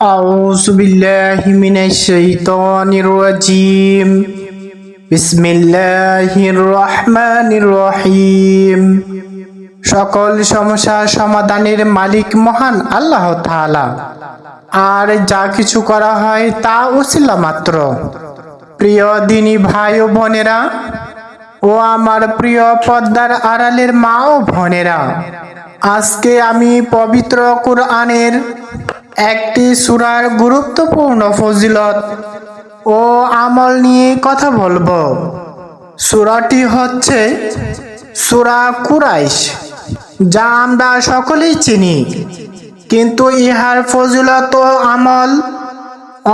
أعوذ بالله من الشيطان الرجيم بسم الله الرحمن الرحيم সকল সমস্যা সমাধানের মালিক মহান আল্লাহ তাআলা আর যা কিছু করা হয় তা উসিলা মাত্র প্রিয় দিনী ভাই ও বোনেরা ও আমার প্রিয় পদ্মার আড়ালের মা ও বোনেরা আজকে আমি পবিত্র কোরআনের একটি সুরার গুরুত্বপূর্ণ ফজিলত ও আমল নিয়ে কথা বলব। সুরাটি হচ্ছে সুরা কুরাইশ, যা আমরা সকলেই চিনি, কিন্তু ইহার ফজিলত ও আমল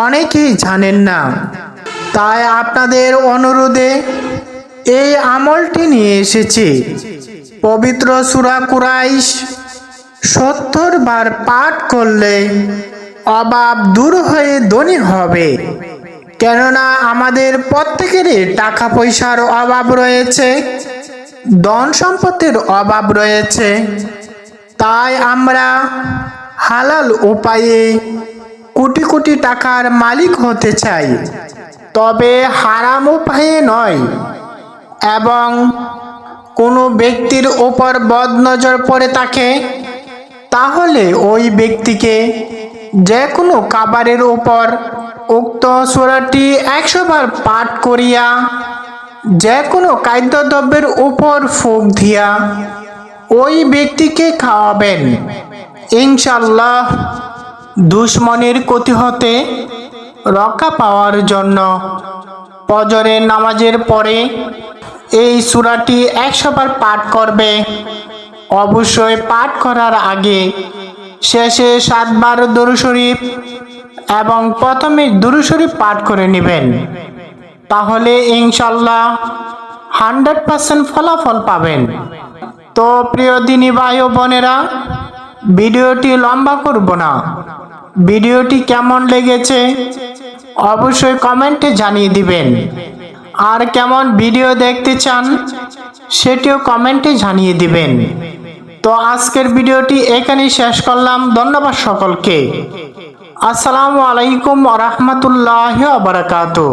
অনেকেই জানেন না। তাই আপনাদের অনুরোধে এই আমলটি নিয়ে এসেছি। পবিত্র সুরা কুরাইশ সত্তর বার পাঠ করলে অভাব দূর হয়ে ধনী হবে। কেননা আমাদের প্রত্যেকেরই টাকা পয়সার অভাব রয়েছে ধন সম্পত্তির অভাব রয়েছে। তাই আমরা হালাল উপায়ে কোটি কোটি টাকার মালিক হতে চাই। তবে হারাম উপায়ে নয়, এবং কোনো ব্যক্তির ওপর বদনজর পড়ে থাকে তাহলে ওই ব্যক্তিকে যে কোনো কাবারের উপর উক্ত সোরাটি একশোবার পাঠ করিয়া যে কোনো খাদ্যদ্রব্যের উপর ফুক দিয়া ওই ব্যক্তিকে খাওয়াবেন। ইনশাল্লাহ দুশ্মনের ক্ষতি হতে রক্ষা পাওয়ার জন্য ফজরের নামাজের পরে এই সূরাটি একশোবার পাঠ করবে। অবশ্যই পাঠ করার আগে শেষে সাতবার দরু শরীফ এবং প্রথমে দরু শরীফ পাঠ করে নেবেন। তাহলে ইনশাল্লাহ হান্ড্রেড পার্সেন্ট ফলাফল পাবেন। তো প্রিয় দিনী ভাই ও বোনেরা, ভিডিওটি লম্বা করব না। ভিডিওটি কেমন লেগেছে অবশ্যই কমেন্টে জানিয়ে দিবেন। আর কেমন ভিডিও দেখতে চান, সেটিও কমেন্টে জানিয়ে দিবেন। তো আজকের ভিডিওটি এখানেই শেষ করলাম। ধন্যবাদ সকলকে। আসসালামু আলাইকুম রহমতুল্লাহ বারাকাতু